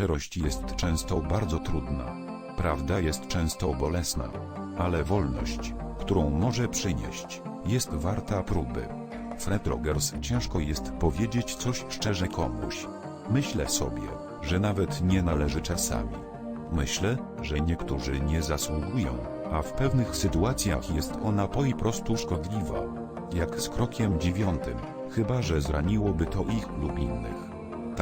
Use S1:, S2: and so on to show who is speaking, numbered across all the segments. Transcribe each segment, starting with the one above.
S1: Szczerość jest często bardzo trudna. Prawda jest często bolesna. Ale wolność, którą może przynieść, jest warta próby. Fred Rogers ciężko jest powiedzieć coś szczerze komuś. Myślę sobie, że nawet nie należy czasami. Myślę, że niektórzy nie zasługują, a w pewnych sytuacjach jest ona po prostu szkodliwa. Jak z krokiem dziewiątym, chyba że zraniłoby to ich lub innych.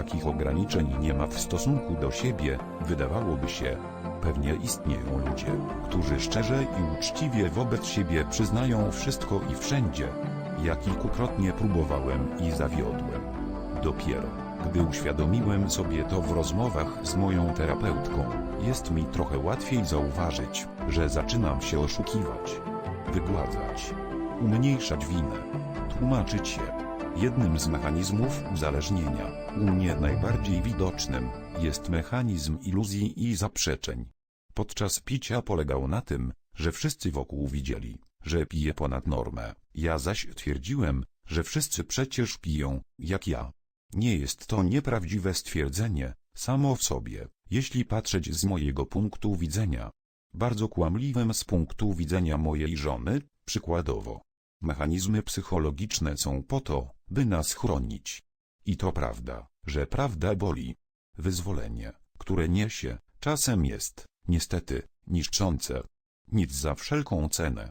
S1: Takich ograniczeń nie ma w stosunku do siebie, wydawałoby się. Pewnie istnieją ludzie, którzy szczerze i uczciwie wobec siebie przyznają wszystko i wszędzie. Ja kilkukrotnie próbowałem i zawiodłem. Dopiero, gdy uświadomiłem sobie to w rozmowach z moją terapeutką, jest mi trochę łatwiej zauważyć, że zaczynam się oszukiwać, wygładzać, umniejszać winę, tłumaczyć się. Jednym z mechanizmów uzależnienia, u mnie najbardziej widocznym, jest mechanizm iluzji i zaprzeczeń. Podczas picia polegał na tym, że wszyscy wokół widzieli, że piję ponad normę, ja zaś twierdziłem, że wszyscy przecież piją, jak ja. Nie jest to nieprawdziwe stwierdzenie, samo w sobie, jeśli patrzeć z mojego punktu widzenia. Bardzo kłamliwym z punktu widzenia mojej żony, przykładowo. Mechanizmy psychologiczne są po to, by nas chronić. I to prawda, że prawda boli. Wyzwolenie, które niesie, czasem jest, niestety, niszczące. Nic za wszelką cenę.